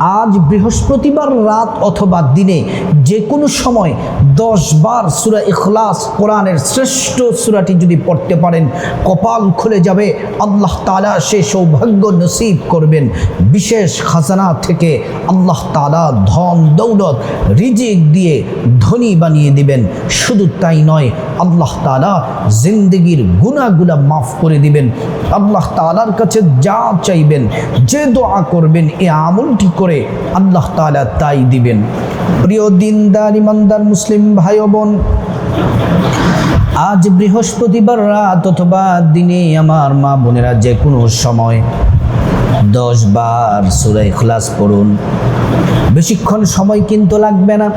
আজ বৃহস্পতিবার রাত অথবা দিনে যে কোনো সময় দশ বার সুরা ইখলাস কোরআনের শ্রেষ্ঠ সুরাটি যদি পড়তে পারেন, কপাল খুলে যাবে, আল্লাহ তালা সে সৌভাগ্য নসিব করবেন। বিশেষ খাজানা থেকে আল্লাহ তালা ধন দৌলত, রিজিক দিয়ে ধনী বানিয়ে দিবেন। শুধু তাই নয়, আল্লাহ তালা জিন্দগির গুণাগুলা মাফ করে দিবেন। আল্লাহ তালার কাছে যা চাইবেন, যে দোয়া করবেন, এ আমলটি করে আল্লাহ তালা তাই দিবেন। প্রিয় দিনদার, ইমানদার মুসলিম ভাই বোন আজ বৃহস্পতিবার রাত অথবা দিনে আমার মা বোনেরা যে কোনো সময় দশ বার সুরাই খলাস পড়ুন। বেশিক্ষণ সময় কিন্তু লাগবে না।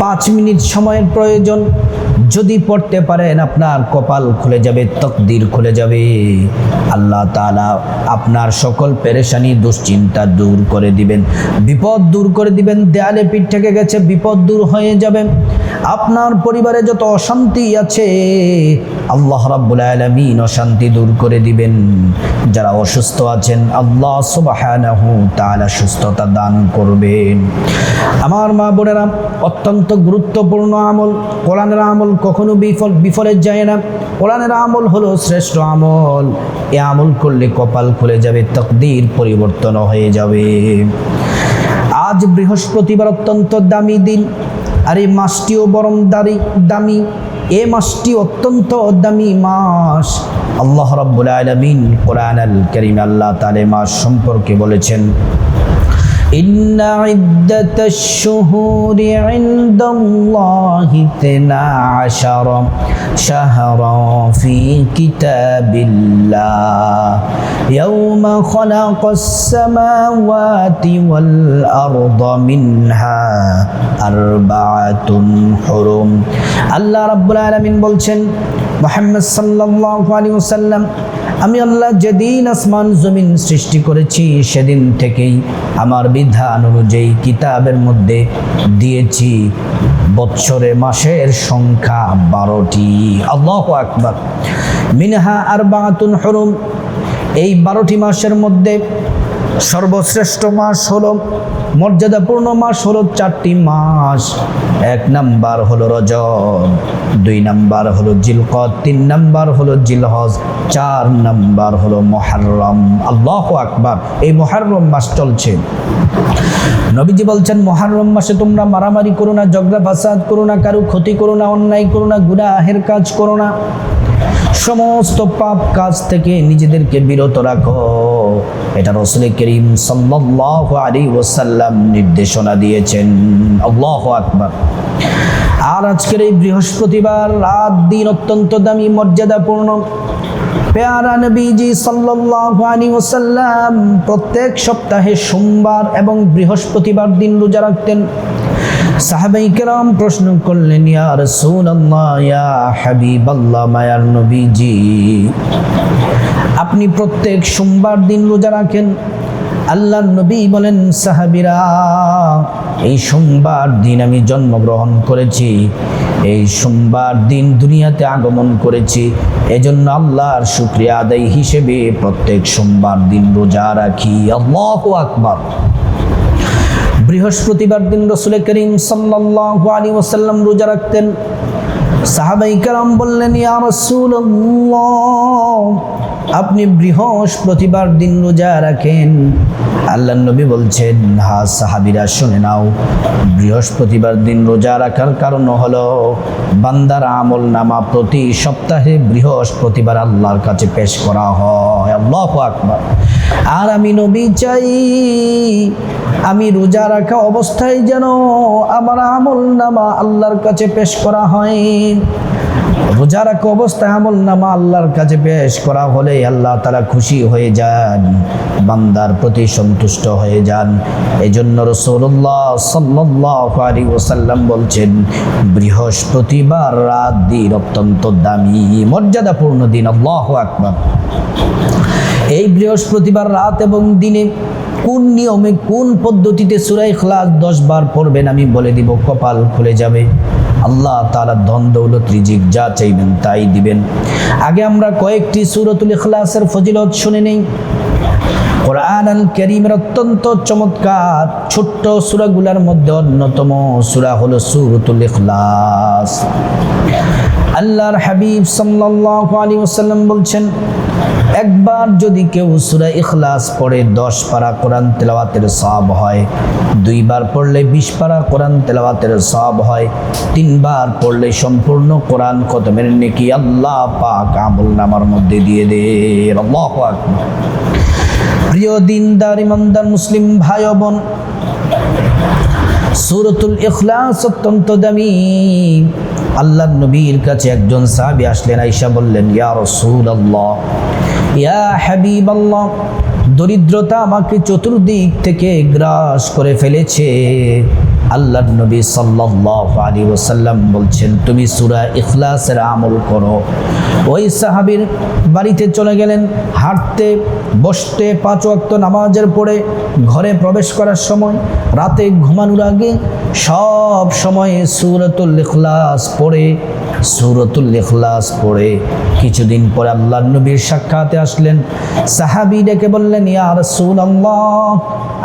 পাঁচ মিনিট সময়ের প্রয়োজন। যদি পড়তে পারেন আপনার কপাল খুলে যাবে, তকদির খুলে যাবে। আল্লাহ তালা আপনার সকল পেরেশানি, দুশ্চিন্তা দূর করে দিবেন। বিপদ দূর করে দিবেন, দেয়ালে পিঠ থেকে গেছে, বিপদ দূর হয়ে যাবে। আপনার পরিবারে যত অশান্তি আছে, আল্লাহ রাব্বুল আলামিন অশান্তি দূর করে দিবেন। যারা অসুস্থ আছেন, আল্লাহ সুবহানাহু তাআলা সুস্থতা দান করবেন। আমার মা বোনেরা, অত্যন্ত গুরুত্বপূর্ণ আমল। কোরআনের আমল কখনো বিফল বিফলে যায় না। কোরআনের আমল হলো শ্রেষ্ঠ আমল। এ আমল করলে কপাল খুলে যাবে, তকদির পরিবর্তন হয়ে যাবে। আজ বৃহস্পতিবার অত্যন্ত দামি দিন। আর এই মাসটিও বরং দারি, দামি। এ মাসটি অত্যন্ত দামি মাস। আল্লাহ রব্বুল আলমিন কোরআন আল করিম আল্লাহ তালে মাস সম্পর্কে বলেছেন إن عدة الشهور عند الله اثنا عشر شهرا في كتاب الله يوم خلق السماوات والأرض منها أربعة حرم الله رب العالمين বলছেন মোহাম্মদ সাল্লাল্লাহু আলাইহি ওয়াসাল্লাম, আমি আল্লাহ যেদিন আসমান জমিন সৃষ্টি করেছি, সেদিন থেকেই আমার বিধান অনুযায়ী কিতাবের মধ্যে দিয়েছি। বৎসরে, মাসের সংখ্যা বারোটি। আল্লাহ আকবার। মিনহা আর বাতুন হরুম। এই বারোটি মাসের মধ্যে সর্বশ্রেষ্ঠ মাস হলো, মর্যাদাপূর্ণ মাস হলো চারটি মাস। এক নাম্বার হলো রজব, দুই নাম্বার হলো জিলকত তিন নাম্বার হলো জিলহজ, চার নাম্বার হলো মহারম। আল্লাহ আকবার, এই মহারম মাস চলছে। নবীজি বলছেন, মহারম মাসে তোমরা মারামারি করো না, ঝগড়া ফাসাদ করো না, কারও ক্ষতি করো না, অন্যায় করো না, গুনাহের কাজ করো না। সমস্ত পাপ কাজ থেকে নিজেদেরকে বিরত রাখো। এটা রসুল করিম সাল্লাল্লাহু আলাইহি ওসাল্লাম নির্দেশনা দিয়েছেন। আল্লাহু আকবার। আর আজকের এই বৃহস্পতিবার রাত দিন অত্যন্ত দামি, মর্যাদাপূর্ণ। পেয়ারা নবীজি সাল্লাল্লাহু প্রত্যেক সপ্তাহে সোমবার এবং বৃহস্পতিবার দিন রোজা রাখতেন। সাহাবাই কেরাম প্রশ্ন করলেন, ইয়া রাসূলুল্লাহ, ইয়া হাবিবাল্লাহ, মায়ার নবীজি, আপনি প্রত্যেক সোমবার দিন রোজা রাখেন? আল্লাহ নবী বলেন, সাহাবিরা, এই সোমবার দিন আমি জন্মগ্রহণ করেছি। এই সোমবার দিন দুনিয়াতে আগমন করেছি। এজন্য আল্লাহর শুক্রিয়া আদায় হিসেবে প্রত্যেক সোমবার দিন রোজা রাখি। আল্লাহ আকবার। বৃহস্পতিবার দিন রসুল করিম সাল্লাল্লাহু আলাইহি ওয়াসাল্লাম রোজা রাখতেন। সাহাবাই কালাম বললেন, ইয়া রাসূলুল্লাহ, আপনি বৃহস্পতিবার দিন রোজা রাখেন? আল্লাহ নবী বলছেন, হা, সাহাবিরা, শুনে নাও। বৃহস্পতিবার দিন রোজা রাখার কারণ হলো, বান্দার আমল নামা প্রতি সপ্তাহে বৃহস্পতিবার আল্লাহর কাছে পেশ করা হয়। আল্লাহ আকবার। আর আমি নবী চাই আমি রোজা রাখা অবস্থায় যেন আমার আমল নামা আল্লাহর কাছে পেশ করা হয়। রোজা রাখা অবস্থায় আমল নামা আল্লাহর কাছে পেশ করা হলে আল্লাহ তারা খুশি হয়ে যান, বান্দার প্রতি সন্তুষ্ট হয়ে যান। এই জন্য রসৌল্লাহ সাল্লি ওসাল্লাম বলছেন, বৃহস্পতিবার রাত দিন অত্যন্ত দামি, মর্যাদাপূর্ণ দিন, আল্লাহ আকবর। এই বৃহস্পতিবার রাত এবং দিনে কোন নিয়মে কোন পদ্ধতিতে সুরাই খ্লাস দশ বার পড়বেন আমি বলে দিব, কপাল খুলে যাবে। আল্লাহ তারা ধন, দৌলত, রিজিক যা চাইবেন তাই দিবেন। আগে আমরা কয়েকটি সুরতুল খ্লাসের ফজিলত শুনে নেই। কোরআন করিমের অত্যন্ত চমৎকার ছোট্ট সুরাগুলার মধ্যে অন্যতম সুরা হলো সুরতুল ইখলাস। আল্লাহর হাবিব সাল্লাল্লাহু আলাইহি ওয়াসাল্লাম বলছেন, একবার যদি কেউ সূরা ইখলাস পড়ে দশ পারা কোরআন তেলাওয়াতের সওয়াব হয়, দুইবার পড়লে বিশ পারা কোরআন তেলাওয়াতের সওয়াব হয়, তিনবার পড়লে সম্পূর্ণ কোরআন খতমের নেকি আল্লাহ পাক আমল নামার মধ্যে দিয়ে দে। আল্লাহু আকবার। প্রিয় দিনদার ইমানদার মুসলিম ভাই বোন, সুরতুল ইখলাস অত্যন্ত দামি। আল্লাহ নবীর কাছে একজন সাহাবি আসলেন আইসা বললেন, ইয়া রাসূলুল্লাহ, ইয়া হাবিবাল্লাহ, দরিদ্রতা আমাকে চতুর্দিক থেকে গ্রাস করে ফেলেছে। আল্লাহ নবী সাল্লাল্লাহু আলাইহি ওয়াসাল্লাম বলছেন, তুমি সূরা ইখলাসের আমল করো। ওই সাহাবীর বাড়িতে চলে গেলেন, হাঁটতে, বসতে, পাঁচ ওয়াক্ত নামাজের পরে ঘরে প্রবেশ করার সময়, রাতে ঘুমানোর আগে সব সময়ে সুরতুল ইখলাস পড়ে, সুরতুল ইখলাস পড়ে। কিছুদিন পরে আল্লাহ নবীর সাক্ষাতে আসলেন। সাহাবি ডেকে বললেন, ইয়া রাসূলুল্লাহ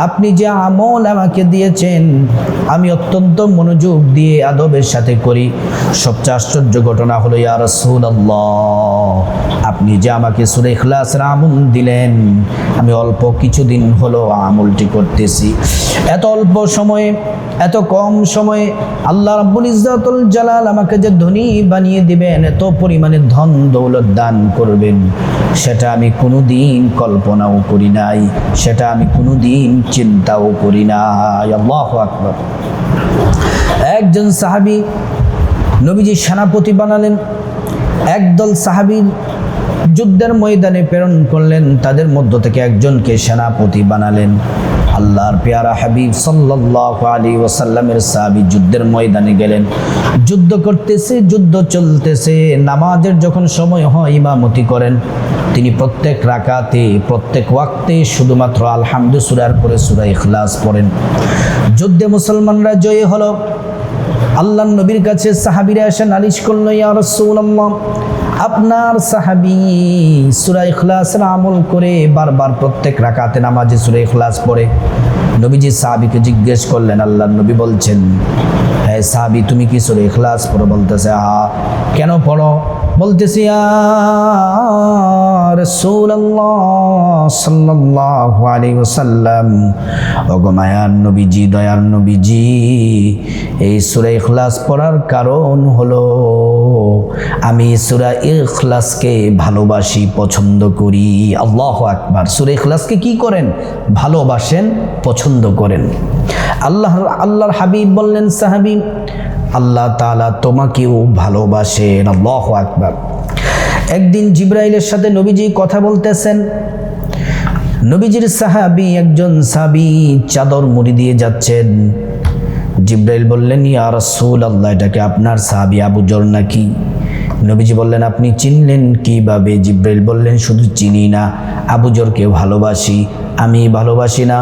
আপনি যে আমল আমাকে দিয়েছেন, আমি অত্যন্ত মনোযোগ দিয়ে আদবের সাথে করি। সবচেয়ে আশ্চর্য ঘটনা হলো, ইয়া রাসূলুল্লাহ। যে আমাকে সূরা ইখলাসের দিলেন। আমি অল্প কিছুদিন হলো আমলটি করতেছি। এত অল্প সময়ে, এত কম সময়ে আল্লাহ রাব্বুল ইজ্জাতুল জালাল আমাকে যে ধনী বানিয়ে দিবেন, এত পরিমাণে ধন দৌলত দান করবেন, সেটা আমি কোনো দিন কল্পনাও করি নাই, সেটা আমি কোনো দিন চিন্তাও করি নাই। আল্লাহু আকবার। একজন সাহাবী নবীজি সেনাপতি বানালেন, একদল সাহাবীর যুদ্ধের ময়দানে প্রেরণ করলেন। তাদের মধ্য থেকে একজনকে সেনাপতি বানালেন। আল্লাহর পেয়ারা হাবিব সাল্লাল্লাহু আলাইহি ওসাল্লামের সাহাবী যুদ্ধের ময়দানে গেলেন। যুদ্ধ করতেছে, যুদ্ধ চলতেছে। নামাজের যখন সময় হয়, ইমামতি করেন। তিনি প্রত্যেক রাকাতে, প্রত্যেক ওয়াক্তে শুধুমাত্র আলহামদু সুরার পরে সুরা ইখলাস পড়েন। যুদ্ধে মুসলমানরা জয়ী হলো। আল্লাহ নবীর কাছে সাহাবিরা এসে নালিশ করল, ইয়া রাসূলুল্লাহ আপনার সাহাবি সুরা ইখলাসের আমল করে বারবার প্রত্যেক রাকাতে নামাজে সুরা ইখলাস পড়ে। নবীজি সাহাবিকে জিজ্ঞেস করলেন আল্লাহ নবী বলছেন হ্যাঁ সাহাবি, তুমি কি সুরে ইখলাস পড়ো? বলতেছে, আহ, কেন পড়ো? বলতেছি এই কারণ আমি সূরা ইখলাসকে ভালোবাসি, পছন্দ করি। আল্লাহ আকবার। সূরা ইখলাসকে কি করেন? ভালোবাসেন, পছন্দ করেন। আল্লাহ আল্লাহর হাবিব বললেন, সাহাবী আল্লাহ তাআলা তোমাকেও ভালোবাসেন, আল্লাহু আকবার। একদিন জিব্রাইলের সাথে নবীজি কথা বলতেছেন, নবীজির সাহাবি একজন সাবি চাদর মুড়ি দিয়ে যাচ্ছেন। জিব্রাইল বললেন, ইয়া রাসূল আল্লাহ এটাকে আপনার সাহাবি আবু জর নাকি? নবীজি বললেন, আপনি চিনলেন কীভাবে? জিব্রাইল বললেন, শুধু চিনি না, আবু জরকে ভালোবাসি আমি ভালোবাসি না।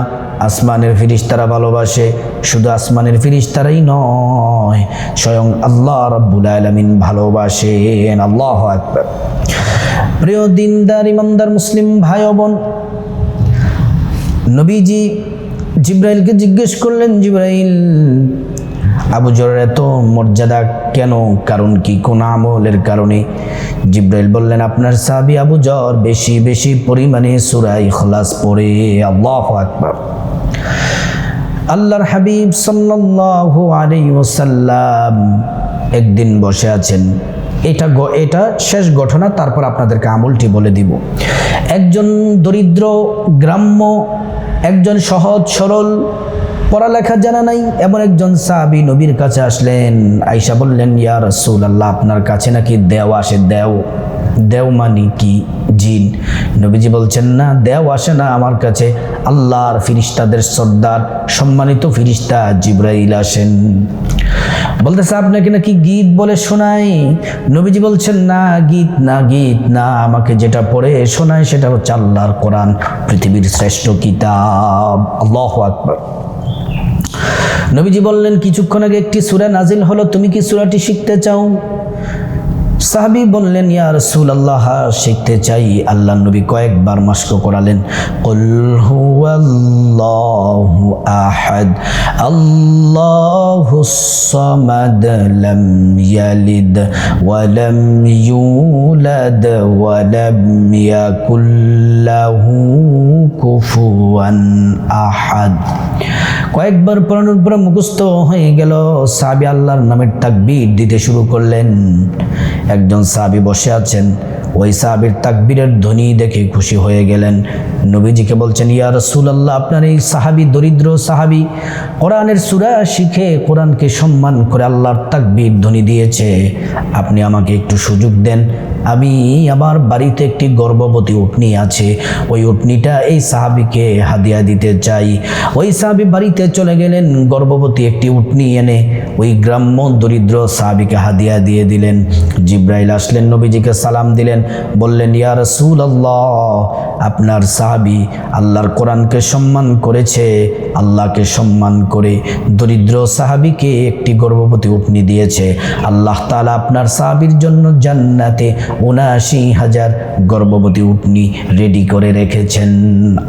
আসমানের ফিরিস্তারা ভালোবাসে, শুধু আসমানের ফিরিস্তারাই নয়, স্বয়ং আল্লাহ রব্বুল আলমিন ভালোবাসেন। আল্লাহ প্রিয় দিনদার, ইমানদার, মুসলিম ভাই বোন, নবীজি জিব্রাইলকে জিজ্ঞেস করলেন, জিব্রাইল আবু জরের এত মর্যাদা কেন? কারণ কি? কোন আমলের কারণে? জিব্রাইল বললেন, আপনার সাহাবি আবু জর বেশি বেশি পরিমাণে সুরাই খলাস পড়ে। আল্লাহ আকবার। আল্লাহর হাবিব সাল্লাল্লাহু আলাইহি ওয়াসাল্লাম একদিন বসে আছেন। এটা এটা শেষ ঘটনা, তারপর আপনাদেরকে আমলটি বলে দিব। একজন দরিদ্র, গ্রাম্য, একজন সহজ সরল পড়ালেখা জানা নাই, এমন একজন সাহাবী নবীর কাছে আসলেন। আইসা বললেন, ইয়া রাসূল আল্লাহ আপনার কাছে নাকি দেও আসে? দেও দেও মানি কি? জিন? নবীজি বলছেন, না, দেও আসে না আমার কাছে। আল্লাহর ফিরিস্তাদের সর্দার, সম্মানিত ফিরিস্তা জিব্রাইল আসেন। বলতেছে, আপনাকে নাকি গীত বলে শোনাই? নবীজি বলছেন, না, গীত না গীত, না, আমাকে যেটা পড়ে শোনায় সেটা হচ্ছে আল্লাহর কোরআন, পৃথিবীর শ্রেষ্ঠ কিতাব। আল্লাহ আকবার। নবীজি বললেন, কিছুক্ষণ আগে একটি সূরা নাজিল হলো, তুমি কি সূরাটি শিখতে চাও? সাহাবি বললেন ইয়ার ইয়া আল্লাহ শিখতে চাই। আল্লাহ নবী কয়েকবার মাস্ক করালেন, কুল হুয়াল্লাহু আহাদ, আল্লাহুস সামাদ লাম ইয়ালিদ, ওয়া লাম ইউলাদ, ওয়া লাম কুফুয়ান আহাদ। কয়েকবার পড়ানোর পরে মুখস্থ হয়ে গেল। সাবি আল্লাহর নামের তাকবির দিতে শুরু করলেন। একজন সাবি বসে আছেন। ওই সাহাবির তাকবীরের ধ্বনি দেখে খুশি হয়ে গেলেন। নবীজিকে বলছেন, ইয়া রাসূলুল্লাহ, আপনার এই সাহাবি দরিদ্র সাহাবি কোরআনের সূরা শিখে কোরআনকে সম্মান করে আল্লাহর তাকবীর ধ্বনি দিয়েছে। আপনি আমাকে একটু সুযোগ দেন। আমি আমার বাড়িতে একটি গর্ভবতী উটনি আছে। ওই উটনিটা এই সাহাবিকে হাদিয়া দিতে চাই। ওই সাহাবি বাড়িতে চলে গেলেন, গর্ভবতী একটি উটনি এনে ওই গ্রাম্য দরিদ্র সাহাবিকে হাদিয়া দিয়ে দিলেন। জিব্রাইল আসলেন, নবীজিকে সালাম দিলেন। বললেন ইয়া রসুল আল্লাহ আপনার সাহাবি আল্লাহর কোরআনকে সম্মান করেছে, আল্লাহকে সম্মান করে দরিদ্র সাহাবিকে একটি গর্ভবতী উটনি দিয়েছে। আল্লাহ তালা আপনার সাহাবির জন্য জান্নাতে উনআশি হাজার গর্ভবতী উটনি রেডি করে রেখেছেন।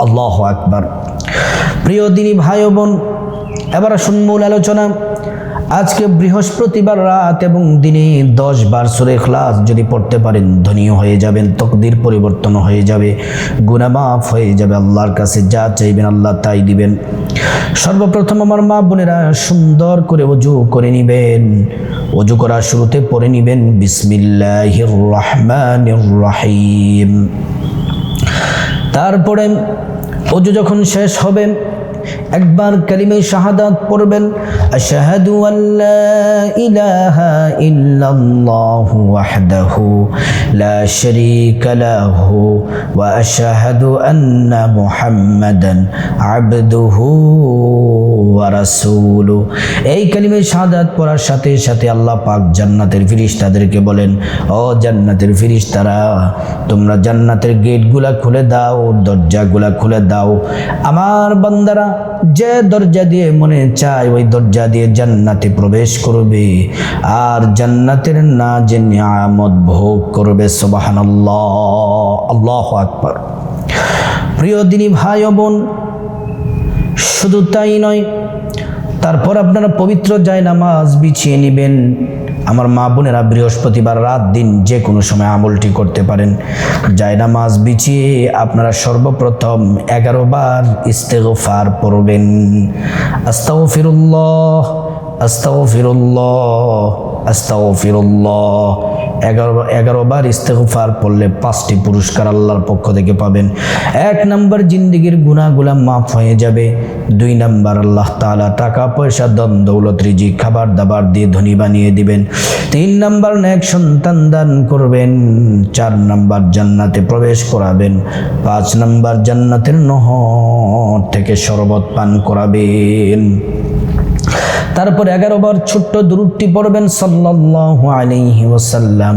আল্লাহ আকবার। প্রিয় দিনী ভাই বোন, এবার আসুন আলোচনা। আজকে বৃহস্পতিবার রাত এবং দিনে দশ বার সুরে ক্লাস যদি পড়তে পারেন ধনীয় হয়ে যাবেন, তকদির পরিবর্তন হয়ে যাবে, গুনামাফ হয়ে যাবে আল্লাহর কাছে, যা চাইবেন আল্লাহ তাই দিবেন। সর্বপ্রথম আমার মা বোনেরা সুন্দর করে অজু করে নিবেন। অজু করার শুরুতে পড়ে নিবেন, বিসমিল্লাহির রহমানির রহিম। তারপরে অজু যখন শেষ হবে একবার কালিমে শাহাদাত পড়বেন, আশহাদু আল্লা ইলাহা ইল্লাল্লাহু ওয়াহদাহু লা শারীকা লাহু ওয়া আশহাদু আন্না মুহাম্মাদান আবদুহু ওয়া রাসূলু। এই কালিমে শাহাদাত পড়ার সাথে সাথে আল্লাহ পাক জান্নাতের ফেরেশতাদেরকে বলেন, ও জান্নাতের ফেরেশতারা তোমরা জান্নাতের গেটগুলা খুলে দাও, দরজাগুলা খুলে দাও। আমার বান্দারা যে দরজা দিয়ে মনে চায়, ওই দরজা দিয়ে জান্নাতে প্রবেশ করবে। আর জান্নাতের না যে নিয়ামত ভোগ করবে সোবাহান আল্লাহ আকবর। প্রিয় দিনী ভাই বোন, শুধু তাই নয়, তারপর আপনারা পবিত্র যায় নামাজ বিছিয়ে নেবেন। আমার মা বোনেরা বৃহস্পতিবার রাত দিন যে কোনো সময় আমলটি করতে পারেন। যায় নামাজ বিছিয়ে আপনারা সর্বপ্রথম এগারো বার ইস্তেগফার পড়বেন। আস্তাও ফিরুল্লাহ এগারো এগারো বার পাঁচটি পুরস্কার আল্লাহর পক্ষ থেকে পাবেন। এক নাম্বার মাফ হয়ে যাবে। দুই নাম্বার আল্লাহ তাআলা টাকা, পয়সা দন খাবার, দাবার দিয়ে ধনী বানিয়ে দিবেন। তিন নাম্বার নেক সন্তান দান করবেন। চার নাম্বার জান্নাতে প্রবেশ করাবেন। পাঁচ নাম্বার জান্নাতের নহর থেকে শরবত পান করাবেন। তারপর এগারো বার ছোট্ট দূরটি পড়বেন, সাল্লাল্লাহু আলাইহি ওয়াসাল্লাম।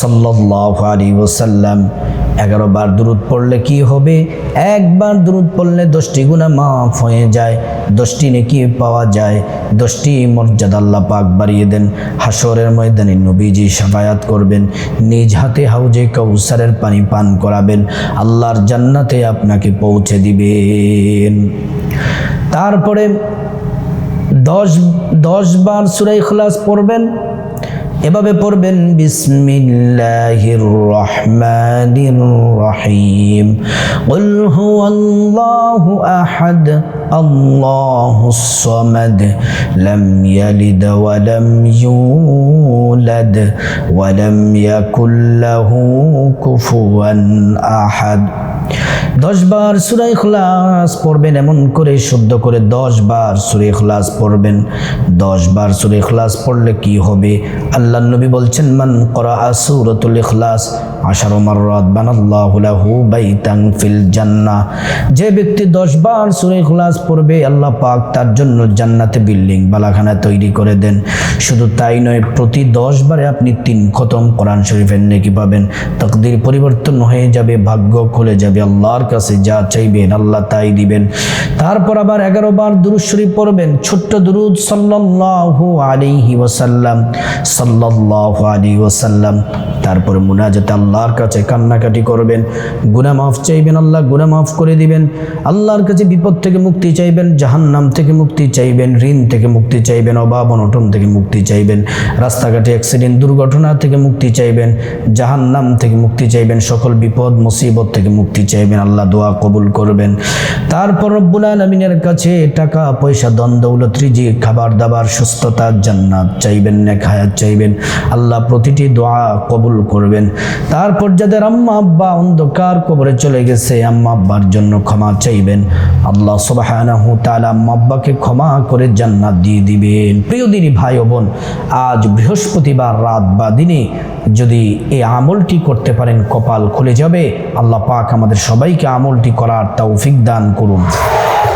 সাল্লাল্লাহু আলাইহি ওয়াসাল্লাম। এগারো বার দূরত পড়লে কি হবে? একবার দূরত পড়লে দশটি গুণা মাফ হয়ে যায়, দশটি নেকি পাওয়া যায়, দশটি মর্যাদা আল্লাহ পাক বাড়িয়ে দেন। হাসরের ময়দানে নবীজি সাফায়াত করবেন, নিজ হাতে হাউজে কৌসারের পানি পান করাবেন, আল্লাহর জান্নাতে আপনাকে পৌঁছে দিবেন। তারপরে দশ দশ বার সুরাই খলাস পড়বেন এভাবে পড়বেন বিসমিল্লাহির রহমানির রহিম قل هو الله أحد الله الصمد لم يلد ولم يولد ولم يكن له كفوا أحد দশ বার সুরাই খলাস পড়বেন, এমন করে শুদ্ধ করে দশ বার সুরে খলাস পড়বেন। দশ বার সুরে খলাস পড়লে কি হবে? আল্লাহ নবী বলছেন, মান করা সুরতুল ইখলাস, আশারো মাররাত বানাল্লাহু লাহু বাইতান ফিল জান্নাহ। যে ব্যক্তি দশ বার সুরে খলাস পড়বে, আল্লাহ পাক তার জন্য জান্নাতে বিল্ডিং, বালাখানা তৈরি করে দেন। শুধু তাই নয়, প্রতি দশ বারে আপনি তিন খতম কোরআন শরীফের নেকি পাবেন। তকদির পরিবর্তন হয়ে যাবে, ভাগ্য খুলে যাবে। আল্লাহর কাছে যা চাইবেন, আল্লাহ তাই দিবেন। তারপর আবার এগারো বার দুরুদ শরীফ পড়বেন, ছোট্ট দুরুদ সাল্লাল্লাহু আলাইহি ওয়াসাল্লাম, সাল্লাল্লাহু আলাইহি ওয়াসাল্লাম। তারপর মুনাজাত আল্লাহর কাছে কান্নাকাটি করবেন, গুনাহ মাফ চাইবেন, আল্লাহ গুনাহ মাফ করে দিবেন। আল্লাহর কাছে বিপদ থেকে মুক্তি চাইবেন, জাহান্নাম থেকে মুক্তি চাইবেন, ঋণ থেকে মুক্তি চাইবেন, অভাব অনটন থেকে মুক্তি চাইবেন। রাস্তাঘাটে অ্যাক্সিডেন্ট দুর্ঘটনা থেকে মুক্তি চাইবেন, জাহান্নাম থেকে মুক্তি চাইবেন, সকল বিপদ, মুসিবত থেকে মুক্তি চাইবেন, আল্লাহ দোয়া কবুল করবেন। তারপর রব্বুল আলমিনের কাছে টাকা, পয়সা দন দৌলত রিজি খাবার দাবার, সুস্থতা, জান্নাত চাইবেন, নেক হায়াত চাইবেন। আল্লাহ প্রতিটি দোয়া কবুল করবেন। তারপর যাদের আম্মা, আব্বা অন্ধকার কবরে চলে গেছে, আম্মা, আব্বার জন্য ক্ষমা চাইবেন। আল্লাহ তাআলা আম্মা, আব্বাকে ক্ষমা করে জান্নাত দিয়ে দিবেন। প্রিয় দিনী ভাই ও বোন, আজ বৃহস্পতিবার রাত বা দিনে যদি এই আমলটি করতে পারেন, কপাল খুলে যাবে। আল্লাহ পাক আমাদের সবাইকে আমলটি করার তৌফিক দান করুন।